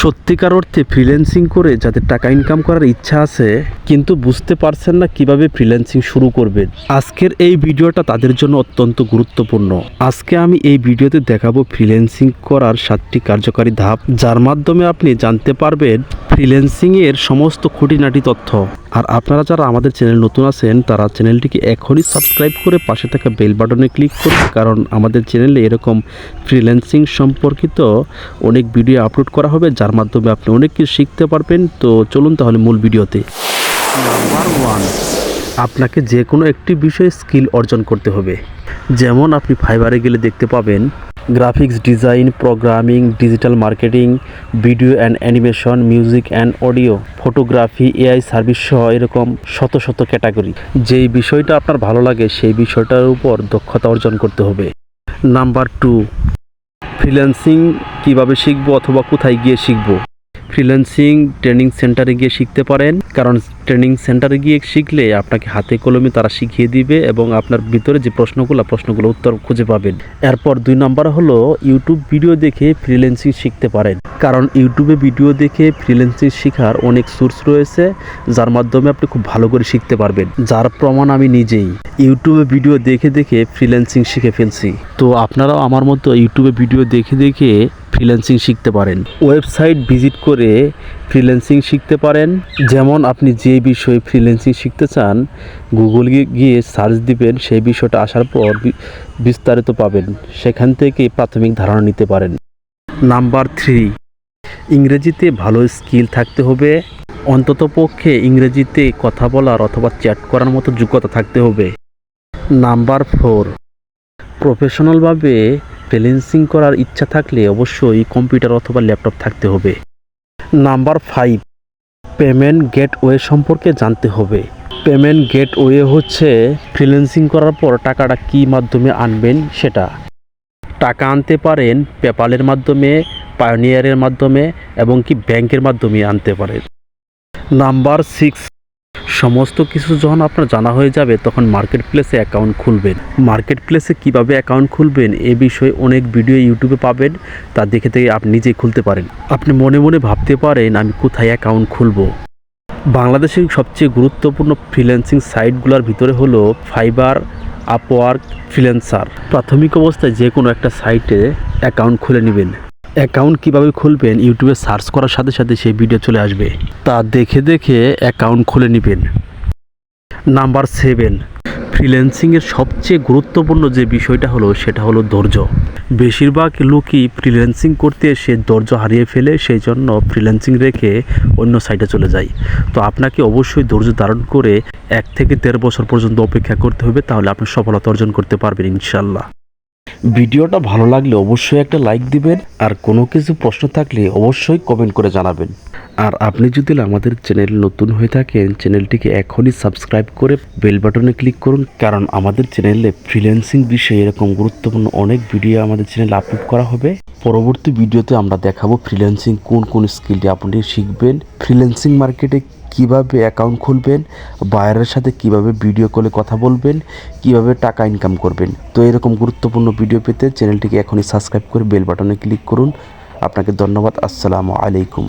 সত্যিকার অর্থে ফ্রিল্যান্সিং করে যাদের টাকা ইনকাম করার ইচ্ছা আছে, কিন্তু বুঝতে পারছেন না কীভাবে ফ্রিল্যান্সিং শুরু করবেন। আজকের এই ভিডিওটা তাদের জন্য অত্যন্ত গুরুত্বপূর্ণ। আজকে আমি এই ভিডিওতে দেখাবো ফ্রিল্যান্সিং করার সাতটি কার্যকারী ধাপ, যার মাধ্যমে আপনি জানতে পারবেন ফ্রিল্যান্সিং এর সমস্ত খুঁটিনাটি তথ্য। আর আপনারা যারা আমাদের চ্যানেল নতুন আছেন, তারা চ্যানেলটিকে এখনই সাবস্ক্রাইব করে পাশে থাকা বেল বাটনে ক্লিক করুন, কারণ আমাদের চ্যানেলে এরকম ফ্রিল্যান্সিং সম্পর্কিত অনেক ভিডিও আপলোড করা হবে যার মাধ্যমে আপনি অনেক কিছু শিখতে পারবেন। তো চলুন তাহলে মূল ভিডিওতে। নাম্বার ওয়ান আপনাকে যে কোনো একটি বিষয়ে স্কিল অর্জন করতে হবে। যেমন আপনি ফাইবারে গেলে দেখতে পাবেন graphics design programming digital marketing video and animation music and audio photography AI service সহ এরকম শত শত ক্যাটাগরি যেই বিষয়টা আপনার ভালো লাগে সেই বিষয়টার উপর দক্ষতা অর্জন করতে হবে। নাম্বার টু ফ্রিল্যান্সিং কীভাবে শিখব অথবা কোথায় গিয়ে শিখব? ফ্রিল্যান্সিং ট্রেনিং সেন্টারে গিয়ে শিখতে পারেন। কারণ ট্রেনিং সেন্টারে গিয়ে শিখলে আপনাকে হাতে কলমে তারা শিখিয়ে দিবে এবং আপনার ভিতরে যে প্রশ্নগুলো প্রশ্নগুলো উত্তর খুঁজে পাবেন। এরপর দুই নম্বর হলো ইউটিউব ভিডিও দেখে ফ্রিল্যান্সিং শিখতে পারেন। কারণ ইউটিউবে ভিডিও দেখে ফ্রিল্যান্সিং শেখার অনেক সোর্স রয়েছে, যার মাধ্যমে আপনি খুব ভালো করে শিখতে পারবেন। যার প্রমাণ আমি নিজেই। ইউটিউবে ভিডিও দেখে দেখে ফ্রিল্যান্সিং শিখে ফেলছি। তো আপনারাও আমার মতো ইউটিউবে ভিডিও দেখে দেখে ফ্রিল্যান্সিং শিখতে পারেন। ওয়েবসাইট ভিজিট করে ফ্রিল্যান্সিং শিখতে পারেন। যেমন আপনি যে বিষয়ে ফ্রিল্যান্সিং শিখতে চান গুগল গিয়ে সার্চ দিবেন, সেই বিষয়টা আসার পর বিস্তারিত পাবেন। সেখান থেকে প্রাথমিক ধারণা নিতে পারেন। নাম্বার থ্রি, ইংরেজিতে ভালো স্কিল থাকতে হবে। অন্তত পক্ষে ইংরেজিতে কথা বলার অথবা চ্যাট করার মতো যোগ্যতা থাকতে হবে। নাম্বার ফোর প্রফেশনালভাবে ফ্রিল্যান্সিং করার ইচ্ছা থাকলে অবশ্যই কম্পিউটার অথবা ল্যাপটপ থাকতে হবে। নাম্বার ফাইভ, পেমেন্ট গেটওয়ে সম্পর্কে জানতে হবে। পেমেন্ট গেটওয়ে হচ্ছে ফ্রিল্যান্সিং করার পর টাকাটা কী মাধ্যমে আনবেন সেটা। টাকা আনতে পারেন পেপালের মাধ্যমে, পায়োনিয়ারের মাধ্যমে এবং কি ব্যাংকের মাধ্যমে আনতে পারেন। নাম্বার সিক্স সমস্ত কিছু যখন আপনার জানা হয়ে যাবে, তখন মার্কেট প্লেসে অ্যাকাউন্ট খুলবেন। মার্কেট প্লেসে কীভাবে অ্যাকাউন্ট খুলবেন, এ বিষয়ে অনেক ভিডিও ইউটিউবে পাবেন, তা দেখে থেকে আপনি নিজেই খুলতে পারেন। আপনি মনে মনে ভাবতে পারেন, আমি কোথায় অ্যাকাউন্ট খুলবো? বাংলাদেশের সবচেয়ে গুরুত্বপূর্ণ ফ্রিল্যান্সিং সাইটগুলোর ভিতরে হলো ফাইবার আপওয়ার্ক ফ্রিল্যান্সার প্রাথমিক অবস্থায় যে কোনো একটা সাইটে অ্যাকাউন্ট খুলে নেবেন। অ্যাকাউন্ট কীভাবে খুলবেন? ইউটিউবে সার্চ করার সাথে সাথে সেই ভিডিও চলে আসবে। তা দেখে দেখে অ্যাকাউন্ট খুলে নেবেন। Number seven. ফ্রিল্যান্সিংয়ের সবচেয়ে গুরুত্বপূর্ণ যে বিষয়টা হলো, সেটা হলো ধৈর্য। বেশিরভাগ লোকই ফ্রিল্যান্সিং করতে এসে ধৈর্য হারিয়ে ফেলে, সেই জন্য ফ্রিল্যান্সিং রেখে অন্য সাইটে চলে যায়। তো আপনাকে অবশ্যই ধৈর্য ধারণ করে এক থেকে দেড় বছর পর্যন্ত অপেক্ষা করতে হবে, তাহলে আপনি সফলতা অর্জন করতে পারবেন ইনশাল্লাহ ভিডিওটা ভালো লাগলে অবশ্যই একটা লাইক দিবেন, আর কোনো কিছু প্রশ্ন থাকলে অবশ্যই কমেন্ট করে জানাবেন। আর আপনি যদি আমাদের চ্যানেল নতুন হয়ে থাকেন চ্যানেলটিকে এখনই সাবস্ক্রাইব করে বেল বাটনে ক্লিক করুন, কারণ আমাদের চ্যানেলে ফ্রিল্যান্সিং বিষয়ে এরকম গুরুত্বপূর্ণ অনেক ভিডিও আমাদের চ্যানেলে আপলোড করা হবে। পরবর্তী ভিডিওতে আমরা দেখাবো ফ্রিল্যান্সিং কোন কোন স্কিলটি আপনি শিখবেন। ফ্রিল্যান্সিং মার্কেটে কীভাবে অ্যাকাউন্ট খুলবেন বায়ারের সাথে কীভাবে ভিডিও কলে কথা বলবেন, কীভাবে টাকা ইনকাম করবেন। তো এরকম গুরুত্বপূর্ণ ভিডিও পেতে চ্যানেলটিকে এখনই সাবস্ক্রাইব করে বেল বাটনে ক্লিক করুন। আপনাকে ধন্যবাদ, আসসালামু আলাইকুম।